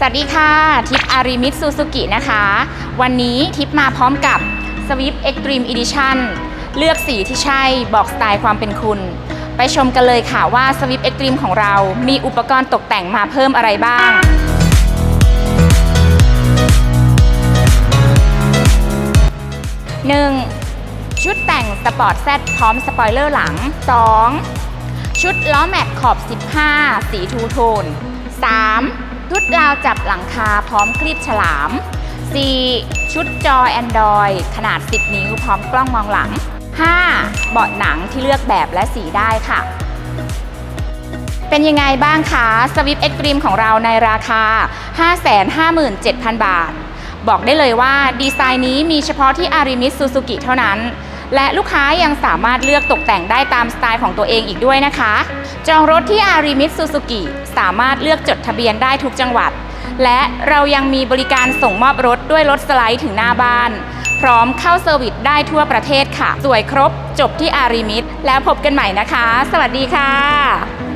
สวัสดีค่ะ ทิปอาริมิตซูซูกินะคะ วันนี้ทิปมาพร้อมกับ Swift Extreme Edition เลือกสีที่ใช่บอกสไตล์ความเป็นคุณ ไปชมกันเลยค่ะว่า Swift Extreme ของเรามีอุปกรณ์ตกแต่งมาเพิ่มอะไรบ้าง 1. ชุดแต่งสปอร์ตแซดพร้อมสปอยเลอร์หลัง 2. ชุดล้อแม็กขอบ 15 สีทูโทน 3. ชุดราวจับหลังคาพร้อมคลีบฉลาม 4. ชุดจอ Android ขนาด 10 นิ้วพร้อมกล้องมองหลัง 5. เบาะหนังที่เลือกแบบและสีได้ค่ะ เป็นยังไงบ้างคะ Swift Extreme ของเราในราคา 557,000 บาท บอกได้เลยว่าดีไซน์นี้มีเฉพาะที่อาริมิ s ซูซูกิเท่านั้น และลูกค้ายังสามารถเลือกตกแต่งได้ตามสไตล์ของตัวเองอีกด้วยนะคะ จองรถที่อาริมิตซูซูกิสามารถเลือกจดทะเบียนได้ทุกจังหวัด และเรายังมีบริการส่งมอบรถด้วยรถสไลด์ถึงหน้าบ้าน พร้อมเข้าเซอร์วิสได้ทั่วประเทศค่ะ สวยครบ จบที่อาริมิตแล้วพบกันใหม่นะคะ สวัสดีค่ะ